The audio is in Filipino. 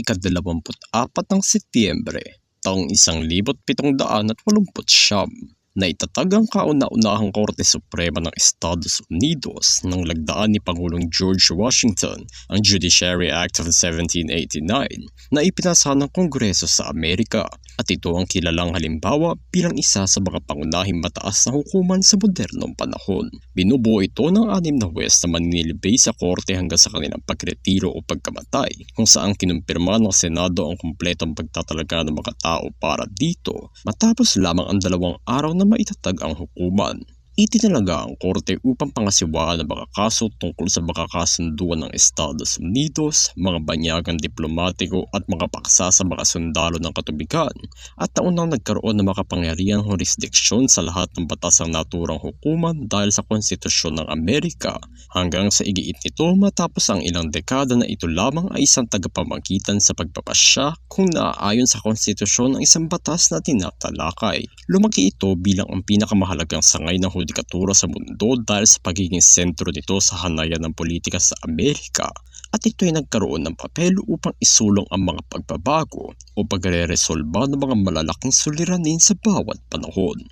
ikadalawamput-apat ng Setyembre, taong isang libot pitong daan at walumput siyam, na itatag ang kauna-unahang Korte Suprema ng Estados Unidos nang lagdaan ni Pangulong George Washington ang Judiciary Act of 1789 na ipinasa ng Kongreso sa Amerika at ito ang kilalang halimbawa bilang isa sa mga pangunahing mataas na hukuman sa modernong panahon. Binubuo ito ng anim na West na maninilibay sa korte hanggang sa kanilang pagretiro o pagkamatay kung saan kinumpirma ng Senado ang kumpletong pagtatalaga ng mga tao para dito matapos lamang ang dalawang araw na maitatag ang hukuman. Itinalaga ang korte upang pangasiwaan ang mga kaso tungkol sa mga kasunduan ng Estados Unidos, mga banyagang diplomatiko at mga paksa sa mga sundalo ng katubigan at taunang nagkaroon ng makapangyarihang jurisdiksyon sa lahat ng batas ng naturang hukuman dahil sa konstitusyon ng Amerika hanggang sa igiit nito matapos ang ilang dekada na ito lamang ay isang tagapamagitan sa pagpapasya kung naaayon sa konstitusyon ng isang batas na tinatalakay. Lumaki ito bilang ang pinakamahalagang sangay ng hudikatura sa mundo dahil sa pagiging sentro nito sa hanayan ng politika sa Amerika at ito ay nagkaroon ng papel upang isulong ang mga pagbabago o pagre-resolba ng mga malalaking suliranin sa bawat panahon.